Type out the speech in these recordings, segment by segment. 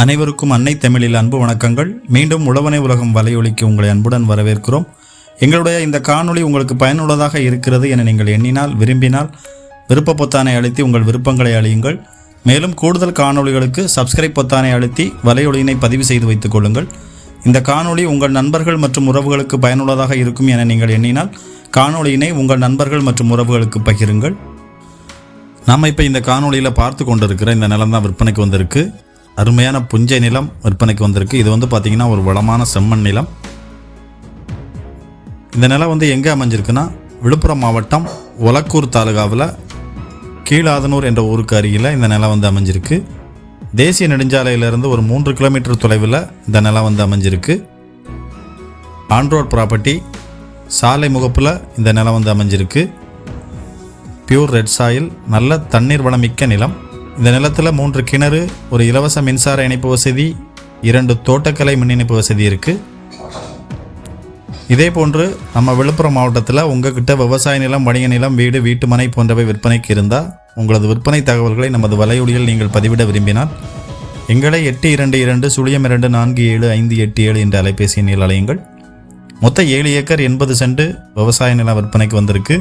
அனைவருக்கும் அன்னை தமிழில் அன்பு வணக்கங்கள். மீண்டும் உழவனை உலகம் வலையொலிக்கு உங்களை அன்புடன் வரவேற்கிறோம். எங்களுடைய இந்த காணொளி உங்களுக்கு பயனுள்ளதாக இருக்கிறது என நீங்கள் எண்ணினால் விரும்பினால் விருப்ப பொத்தானை அழுத்தி உங்கள் விருப்பங்களை அழியுங்கள். மேலும் கூடுதல் காணொளிகளுக்கு சப்ஸ்கிரைப் பொத்தானை அழுத்தி வலையொலியினை பதிவு செய்து வைத்துக் கொள்ளுங்கள். இந்த காணொளி உங்கள் நண்பர்கள் மற்றும் உறவுகளுக்கு பயனுள்ளதாக இருக்கும் என நீங்கள் எண்ணினால் காணொளியினை உங்கள் நண்பர்கள் மற்றும் உறவுகளுக்கு பகிருங்கள். நாம் இப்போ இந்த காணொலியில் பார்த்து கொண்டிருக்கிற இந்த நிலம் தான் விற்பனைக்கு வந்திருக்கு. அருமையான புஞ்சை நிலம் விற்பனைக்கு வந்திருக்கு. இது வந்து பார்த்திங்கன்னா ஒரு வளமான செம்மண் நிலம். இந்த நிலம் வந்து எங்கே அமைஞ்சிருக்குன்னா விழுப்புரம் மாவட்டம் ஒலக்கூர் தாலுகாவில் கீழாதனூர் என்ற ஊருக்கு அருகில் இந்த நிலம் வந்து அமைஞ்சிருக்கு. தேசிய நெடுஞ்சாலையிலிருந்து ஒரு மூன்று கிலோமீட்டர் தொலைவில் இந்த நிலம் வந்து அமைஞ்சிருக்கு. ஆன்ரோட் ப்ராப்பர்ட்டி சாலை முகப்பில் இந்த நிலம் வந்து அமைஞ்சிருக்கு. பியூர் ரெட் சாயில் நல்ல தண்ணீர் வளமிக்க நிலம். இந்த நிலத்தில் மூன்று கிணறு ஒரு இலவச மின்சார இணைப்பு வசதி இரண்டு தோட்டக்கலை மின் இணைப்பு வசதி இருக்குது இதே போன்று நம்ம விழுப்புரம் மாவட்டத்தில் உங்ககிட்ட விவசாய நிலம் வணிக நிலம் வீடு வீட்டுமனை போன்றவை விற்பனைக்கு இருந்தால் உங்களது விற்பனை தகவல்களை நமது வலையொலியில் நீங்கள் பதிவிட விரும்பினால் எங்களை எட்டு இரண்டு இரண்டு சுழியம் இரண்டு நான்கு ஏழு ஐந்து எட்டு ஏழு என்ற அலைபேசி எண்ணில் அலையுங்கள். மொத்த ஏழு ஏக்கர் எண்பது சென்ட் விவசாய நிலம் விற்பனைக்கு வந்திருக்கு.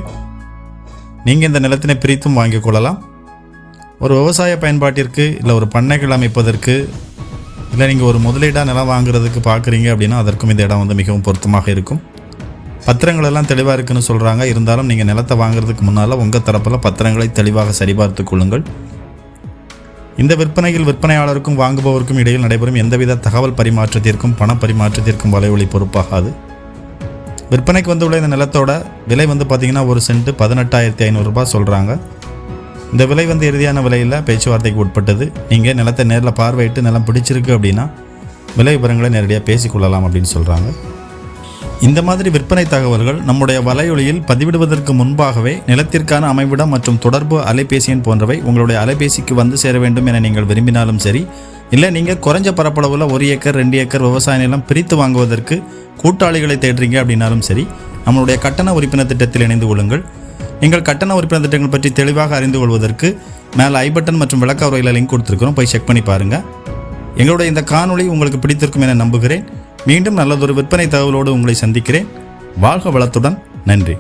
நீங்கள் இந்த நிலத்தினை பிரித்தும் வாங்கிக் கொள்ளலாம். ஒரு விவசாய பயன்பாட்டிற்கு இல்லை ஒரு பண்ணைகள் அமைப்பதற்கு இல்லை நீங்கள் ஒரு முதலீடாக நிலம் வாங்குறதுக்கு பார்க்குறீங்க அப்படின்னா அதற்கும் இந்த இடம் வந்து மிகவும் பொருத்தமாக இருக்கும். பத்திரங்கள் எல்லாம் தெளிவாக இருக்குன்னு சொல்கிறாங்க இருந்தாலும் நீங்கள் நிலத்தை வாங்குறதுக்கு முன்னால் உங்கள் தரப்பில் பத்திரங்களை தெளிவாக சரிபார்த்து கொள்ளுங்கள். இந்த விற்பனையில் விற்பனையாளருக்கும் வாங்குபவருக்கும் இடையில் நடைபெறும் எந்தவித தகவல் பரிமாற்றத்திற்கும் பண பரிமாற்றத்திற்கும் வலைவழி பொறுப்பாகாது. விற்பனைக்கு வந்துள்ள இந்த நிலத்தோட விலை வந்து பார்த்திங்கன்னா ஒரு சென்ட் பதினெட்டாயிரத்தி ஐநூறுரூபா சொல்கிறாங்க இந்த விலை வந்து இறுதியான விலையில் பேச்சுவார்த்தைக்கு உட்பட்டது. நீங்கள் நிலத்தை நேரில் பார்வையிட்டு நிலம் பிடிச்சிருக்கு அப்படின்னா விலை விவரங்களை நேரடியாக பேசிக்கொள்ளலாம் அப்படின்னு சொல்கிறாங்க இந்த மாதிரி விற்பனை தகவல்கள் நம்முடைய வலையொலியில் பதிவிடுவதற்கு முன்பாகவே நிலத்திற்கான அமைவிடம் மற்றும் தொடர்பு அலைபேசி எண் போன்றவை உங்களுடைய அலைபேசிக்கு வந்து சேர வேண்டும் என நீங்கள் விரும்பினாலும் சரி இல்லை நீங்கள் குறைஞ்ச பரப்பளவில் ஒரு ஏக்கர் ரெண்டு ஏக்கர் விவசாய நிலம் பிரித்து வாங்குவதற்கு கூட்டாளிகளை தேடுறீங்க அப்படின்னாலும் சரி நம்மளுடைய கட்டண உறுப்பினர் திட்டத்தில் இணைந்து கொள்ளுங்கள். எங்கள் கட்டண உறுப்பினர் திட்டங்கள் பற்றி தெளிவாக அறிந்து கொள்வதற்கு மேலே ஐ பட்டன் மற்றும் விளக்க உரையில் லிங்க் கொடுத்துருக்கிறோம். போய் செக் பண்ணி பாருங்கள் எங்களுடைய இந்த காணொளி உங்களுக்கு பிடித்திருக்கும் என நம்புகிறேன். மீண்டும் நல்லதொரு விற்பனை தகவலோடு உங்களை சந்திக்கிறேன். வாழ்க வளத்துடன். நன்றி.